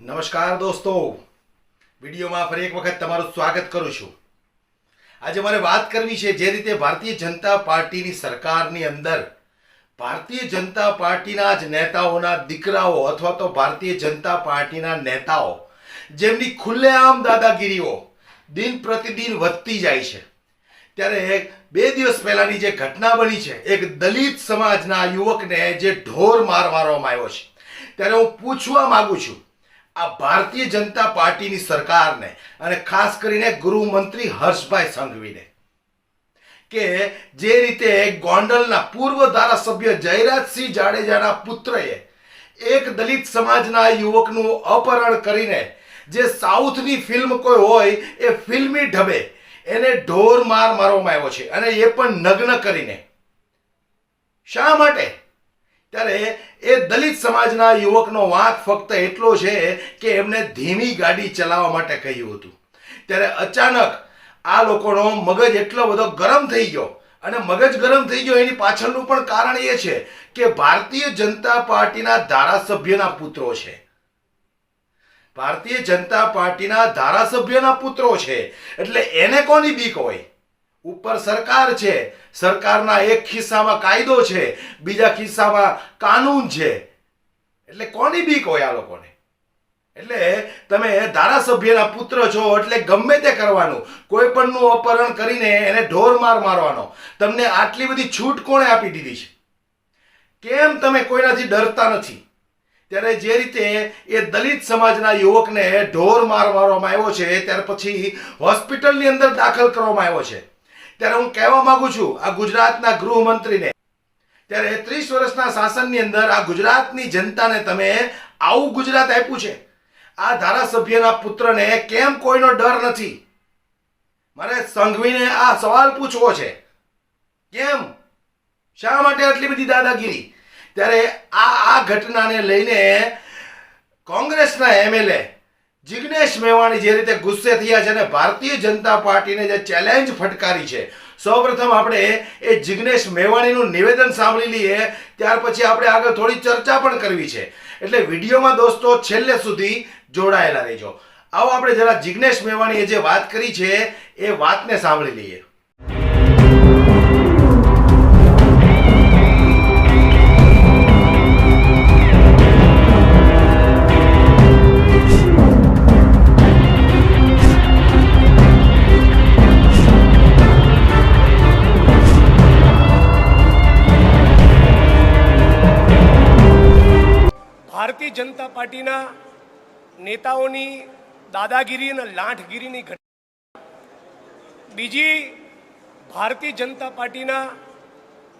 નમસ્કાર દોસ્તો. વિડીયોમાં ફરી એક વખત તમારું સ્વાગત કરું છું. આજે મારે વાત કરવી છે જે રીતે ભારતીય જનતા પાર્ટીની સરકારની અંદર ભારતીય જનતા પાર્ટીના જ નેતાઓના દીકરાઓ અથવા તો ભારતીય જનતા પાર્ટીના નેતાઓ, જેમની ખુલ્લેઆમ દાદાગીરીઓ દિન પ્રતિદિન વધતી જાય છે. ત્યારે બે દિવસ પહેલાની જે ઘટના બની છે, એક દલિત સમાજના યુવકને જે ઢોર માર મારવામાં આવ્યો છે. ત્યારે હું પૂછવા માગું છું આ ભારતીય જનતા પાર્ટીની સરકારને અને ખાસ કરીને ગૃહમંત્રી હર્ષભાઈ સંઘવીને કે જે રીતે ગોંડલના પૂર્વ ધારાસભ્ય જયરાજસિંહ જાડેજાના પુત્રએ એક દલિત સમાજના યુવકનું અપહરણ કરીને જે સાઉથની ફિલ્મ કોઈ હોય એ ફિલ્મી ઢબે એને ઢોર માર મારવામાં આવ્યો છે અને એ પણ નગ્ન કરીને. શા માટે? ત્યારે એ દલિત સમાજના યુવકનો વાંક ફક્ત એટલો છે કે એમને ધીમી ગાડી ચલાવવા માટે કહ્યું હતું. ત્યારે અચાનક આ લોકોનો મગજ એટલો બધો ગરમ થઈ ગયો અને મગજ ગરમ થઈ ગયો એની પાછળનું પણ કારણ એ છે કે ભારતીય જનતા પાર્ટીના ધારાસભ્યના પુત્રો છે. ભારતીય જનતા પાર્ટીના ધારાસભ્યના પુત્રો છે. એટલે એને કોની બીક હોય? ઉપર સરકાર છે. સરકારના એક ખિસ્સામાં કાયદો છે, બીજા ખિસ્સામાં કાનૂન છે. એટલે કોની બીક હોય આ લોકોને? એટલે તમે ધારાસભ્યના પુત્ર છો, એટલે ગમે તે કરવાનું કોઈ પણનું અપહરણ કરીને એને ઢોર માર મારવાનો. તમને આટલી બધી છૂટ કોણે આપી દીધી છે? કેમ તમે કોઈનાથી ડરતા નથી? ત્યારે જે રીતે એ દલિત સમાજના યુવકને ઢોર માર મારવામાં આવ્યો છે, ત્યાર પછી હોસ્પિટલની અંદર દાખલ કરવામાં આવ્યો છે. ત્યારે હું કહેવા માંગુ છું, આ ગુજરાતના ગૃહમંત્રીને. ત્યારે ત્રીસ વર્ષના શાસનની અંદર આ ગુજરાતની જનતાને તમે આવું ગુજરાત આપ્યું છે. આ ધારાસભ્યના પુત્રને કેમ કોઈનો ડર નથી? મારે સંઘવીને આ સવાલ પૂછવો છે. કેમ? શા માટે આટલી બધી દાદાગીરી? ત્યારે આ આ ઘટનાને લઈને કોંગ્રેસના એમએલએ જિગ્નેશ મેવાણી જે રીતે ગુસ્સે થયા છે અને ભારતીય જનતા પાર્ટીને જે ચેલેન્જ ફટકારી છે. સૌપ્રથમ આપણે એ જિગ્નેશ મેવાણીનું નિવેદન સાંભળી લઈએ, ત્યાર પછી આપણે આગળ થોડી ચર્ચા પણ કરવી છે. એટલે વિડીયોમાં દોસ્તો છેલ્લે સુધી જોડાયેલા રહેજો. આવો આપણે જરા જિગ્નેશ મેવાણીએ જે વાત કરી છે, એ વાતને સાંભળી લઈએ. જનતા પાર્ટીના નેતાઓની દાદાગીરી અને લાંઠગીરીની ઘટના. બીજી, ભારતીય જનતા પાર્ટીના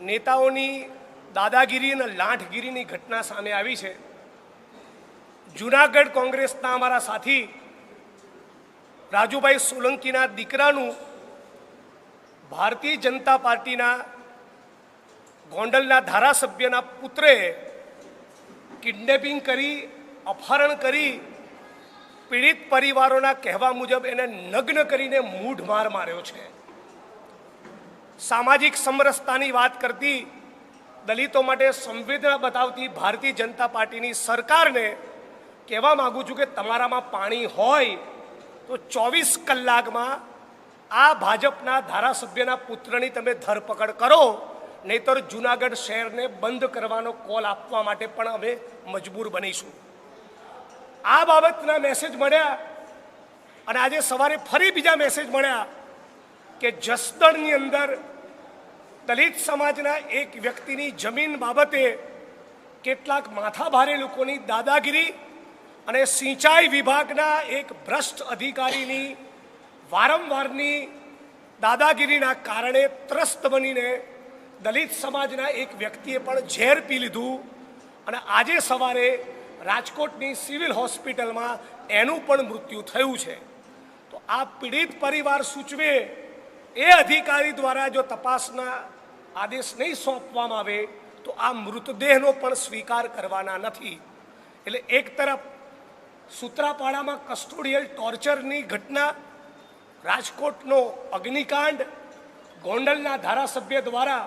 નેતાઓની દાદાગીરી અને લાંઠગીરીની ઘટના સામે આવી છે. જુનાગઢ કોંગ્રેસના અમારા સાથી રાજુભાઈ સોલંકીના દીકરાનું ભારતીય જનતા પાર્ટીના ગોંડલના ધારાસભ્યના પુત્રએ કિડનેપિંગ કરી, અપહરણ કરી, પીડિત પરિવારોના કહેવા મુજબ એને નગ્ન કરીને મૂઢ માર માર્યો છે. સામાજિક સમરસતાની વાત કરતી દલિતો માટે સંવેદના બતાવતી ભારતીય જનતા પાર્ટીની સરકારને કહેવા માગું છું કે તમારામાં પાણી હોય તો ચોવીસ કલાકમાં આ ભાજપના ધારાસભ્યના પુત્રની તમે ધરપકડ કરો. નહીતર જૂનાગઢ શહેરને બંધ કરવાનો કોલ આપવા માટે પણ અમે મજબૂર બનીશું. આ બાબતના મેસેજ મળ્યા અને આજે સવારે ફરી બીજા મેસેજ મળ્યા કે જસદણની અંદર દલિત સમાજના એક વ્યક્તિની જમીન બાબતે કેટલાક માથાભારે લોકોની દાદાગીરી અને સિંચાઈ વિભાગના એક ભ્રષ્ટ અધિકારીની વારંવારની દાદાગીરીના કારણે ત્રસ્ત બનીને દલિત સમાજના એક વ્યક્તિએ પણ ઝેર પી લીધું અને આજે સવારે રાજકોટની સિવિલ હોસ્પિટલમાં એનું પણ મૃત્યુ થયું છે. તો આ પીડિત પરિવાર સૂચવે એ અધિકારી દ્વારા જો તપાસના આદેશ નહીં સોંપવામાં આવે તો આ મૃતદેહનો પણ સ્વીકાર કરવાના નથી. એટલે એક તરફ સૂત્રાપાડામાં કસ્ટોડિયલ ટોર્ચરની ઘટના, રાજકોટનો અગ્નિકાંડ, ગોંડલના ધારાસભ્ય દ્વારા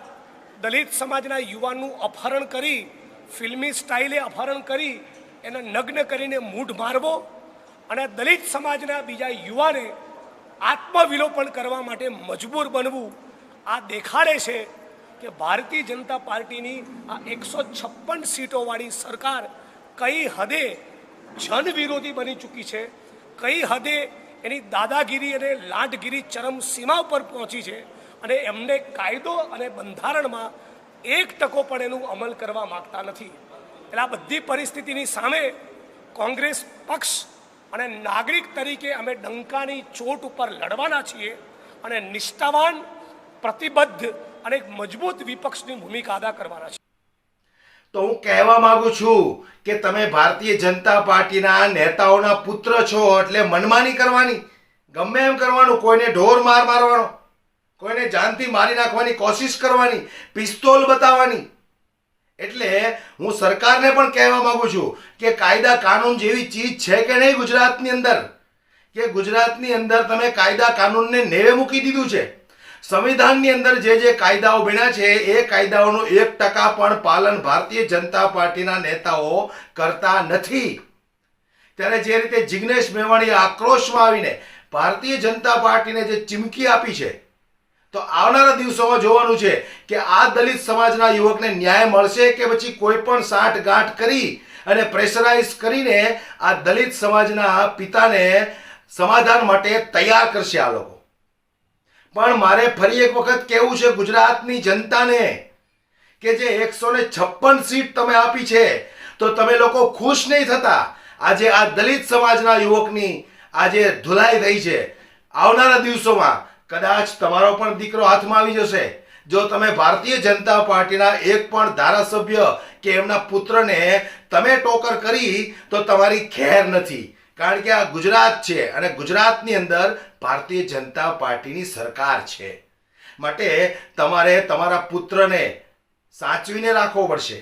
દલિત સમાજના યુવાનનું અપહરણ કરી, ફિલ્મી સ્ટાઇલે અપહરણ કરી, એને નગ્ન કરીને મૂઢ મારવો અને દલિત સમાજના બીજા યુવાને આત્મવિલોપન કરવા માટે મજબૂર બનવું, આ દેખાડે છે કે ભારતીય જનતા પાર્ટીની આ એકસો છપ્પન સીટોવાળી સરકાર કઈ હદે જન વિરોધી બની ચૂકી છે, કઈ હદે એની દાદાગીરી અને લાંટગીરી ચરમ સીમા ઉપર પહોંચી છે અને એમને કાયદો અને બંધારણમાં એક ટકો પણ એનું અમલ કરવા માગતા નથી. એટલે આ બધી પરિસ્થિતિની સામે કોંગ્રેસ પક્ષ અને નાગરિક તરીકે અમે ડંકાની ચોટ ઉપર લડવાના છીએ અને નિષ્ઠાવાન, પ્રતિબદ્ધ અને એક મજબૂત વિપક્ષની ભૂમિકા અદા કરવાના છીએ. તો હું કહેવા માંગુ છું કે તમે ભારતીય જનતા પાર્ટીના નેતાઓના પુત્ર છો એટલે મનમાની કરવાની. ગમે એમ કરવાનું, કોઈને ઢોર માર મારવાનો. કોઈને જાનથી મારી નાખવાની કોશિશ કરવાની, પિસ્તોલ બતાવવાની. એટલે હું સરકારને પણ કહેવા માંગુ છું કે કાયદા કાનૂન જેવી ચીજ છે કે નહીં ગુજરાતની અંદર? કે ગુજરાતની અંદર તમે કાયદા કાનૂનને નેવે મૂકી દીધું છે? સંવિધાનની અંદર જે જે કાયદાઓ બન્યા છે, એ કાયદાઓનું એક ટકા પણ પાલન ભારતીય જનતા પાર્ટીના નેતાઓ કરતા નથી. ત્યારે જે રીતે જિગ્નેશ મેવાણીએ આક્રોશમાં આવીને ભારતીય જનતા પાર્ટીને જે ચીમકી આપી છે તો આવનારા દિવસોમાં જોવાનું છે કે આ દલિત સમાજના યુવકને ન્યાય મળશે કે પછી કોઈ પણ સાઠ ગાંઠ કરી અને પ્રેશરાઇઝ કરીને આ દલિત સમાજના પિતાને સમાધાન માટે તૈયાર કરશે આ લોકો. પણ મારે ફરી એક વખત કહેવું છે ગુજરાતની જનતાને કે જે એકસો ને છપ્પન સીટ તમે આપી છે, તો તમે લોકો ખુશ નહીં થતા આજે આ દલિત સમાજના યુવકની આજે ધુલાઈ થઈ છે. આવનારા દિવસોમાં કદાચ તમારો પણ દીકરો હાથમાં આવી જશે. જો તમે ભારતીય જનતા પાર્ટીના એક પણ ધારાસભ્ય કે એમના પુત્રને તમે ટોકર કરી, તો તમારી ખેર નથી. કારણ કે આ ગુજરાત છે અને ગુજરાતની અંદર ભારતીય જનતા પાર્ટીની સરકાર છે. માટે તમારે તમારા પુત્રને સાચવીને રાખવો પડશે.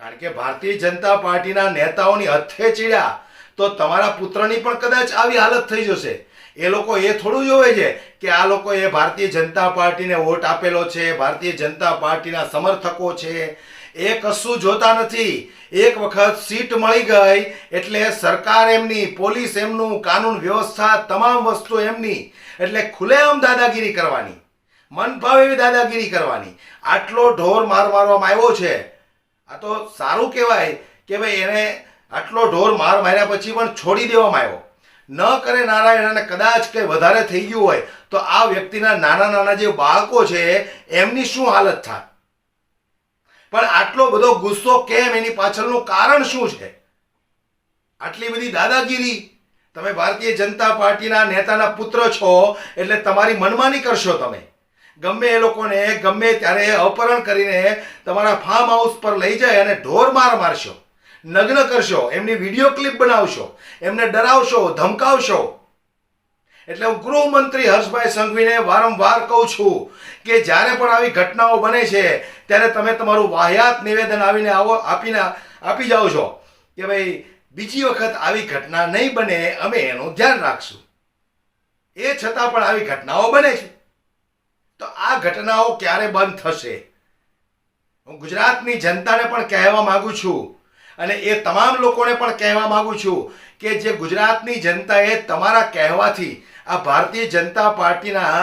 કારણ કે ભારતીય જનતા પાર્ટીના નેતાઓની હથે ચીડ્યા તો તમારા પુત્રની પણ કદાચ આવી હાલત થઈ જશે. એ લોકો એ થોડું જોવે છે કે આ લોકો એ ભારતીય જનતા પાર્ટીને વોટ આપેલો છે, ભારતીય જનતા પાર્ટીના સમર્થકો છે. એ કશું જોતા નથી. એક વખત સીટ મળી ગઈ એટલે સરકાર એમની, પોલીસ એમનું, કાનૂન વ્યવસ્થા, તમામ વસ્તુ એમની. એટલે ખુલ્લેઆમ દાદાગીરી કરવાની. મનભાવે એવી દાદાગીરી કરવાની. આટલો ઢોર માર મારવામાં આવ્યો છે. આ તો સારું કહેવાય કે ભાઈ એને આટલો ઢોર માર માર્યા પછી પણ છોડી દેવામાં આવ્યો. ન કરે નારાયણ અને કદાચ કંઈ વધારે થઈ ગયું હોય, તો આ વ્યક્તિના નાના નાના જે બાળકો છે, એમની શું હાલત થાય? પણ આટલો બધો ગુસ્સો કેમ? એની પાછળનું કારણ શું છે? આટલી બધી દાદાગીરી? તમે ભારતીય જનતા પાર્ટીના નેતાના પુત્ર છો, એટલે તમારી મનમાની કરશો તમે. ગમે એ લોકોને, ગમે ત્યારે અપહરણ કરીને તમારા ફાર્મ હાઉસ પર લઈ જાય અને ઢોર માર મારશો. નગ્ન કરશો, એમની વીડિયો ક્લિપ બનાવશો, એમને ડરાવશો, ધમકાવશો. એટલે હું ગૃહમંત્રી હર્ષભાઈ સંઘવીને વારંવાર કહું છું કે જ્યારે પણ આવી ઘટનાઓ બને છે, ત્યારે તમે તમારું વાહિયાત નિવેદન આવીને આવો, આપીને આપી જાઓ છો કે ભાઈ, બીજી વખત આવી ઘટના નહીં બને, અમે એનું ધ્યાન રાખશું. એ છતાં પણ આવી ઘટનાઓ બને છે. તો આ ઘટનાઓ ક્યારે બંધ થશે? હું ગુજરાતની જનતાને પણ કહેવા માગું છું અને એ તમામ લોકોને પણ કહેવા માગું છું કે જે ગુજરાતની જનતાએ તમારા કહેવાથી આ ભારતીય જનતા પાર્ટીના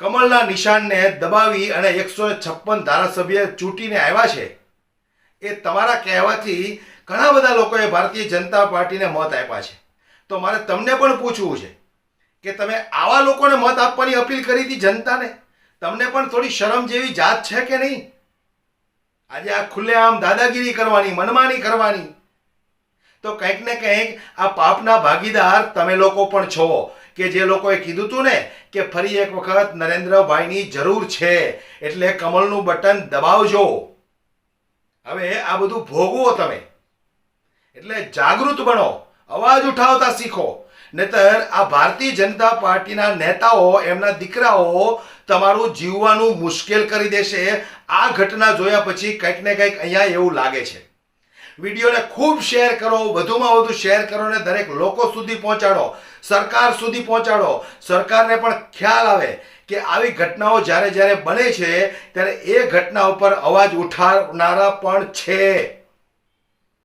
કમળના નિશાનને દબાવી અને એકસો છપ્પન ધારાસભ્ય ચૂંટીને આવ્યા છે, એ તમારા કહેવાથી ઘણા બધા લોકોએ ભારતીય જનતા પાર્ટીને મત આપ્યા છે. તો મારે તમને પણ પૂછવું છે કે તમે આવા લોકોને મત આપવાની અપીલ કરી હતી જનતાને? તમને પણ થોડી શરમ જેવી જાત છે કે નહીં? આજે આ ખુલ્લેઆમ દાદાગીરી કરવાની, મનમાની કરવાની. તો કંઈક ને કંઈક આ પાપના ભાગીદાર તમે લોકો પણ છો, કે જે લોકોએ કીધું હતું ને કે ફરી એક વખત નરેન્દ્રભાઈની જરૂર છે, એટલે કમળનું બટન દબાવજો. હવે આ બધું ભોગવો તમે. એટલે જાગૃત બનો, અવાજ ઉઠાવતા શીખો. નહીતર આ ભારતીય જનતા પાર્ટીના નેતાઓ, એમના દીકરાઓ તમારું જીવવાનું મુશ્કેલ કરી દેશે. આ ઘટના જોયા પછી કંઈક ને કંઈક અહીંયા એવું લાગે છે. વિડીયોને ખૂબ શેર કરો, વધુમાં વધુ શેર કરો ને દરેક લોકો સુધી પહોંચાડો. સરકાર સુધી પહોંચાડો. સરકારને પણ ખ્યાલ આવે કે આવી ઘટનાઓ જ્યારે જ્યારે બને છે, ત્યારે એ ઘટના ઉપર અવાજ ઉઠાવનારા પણ છે.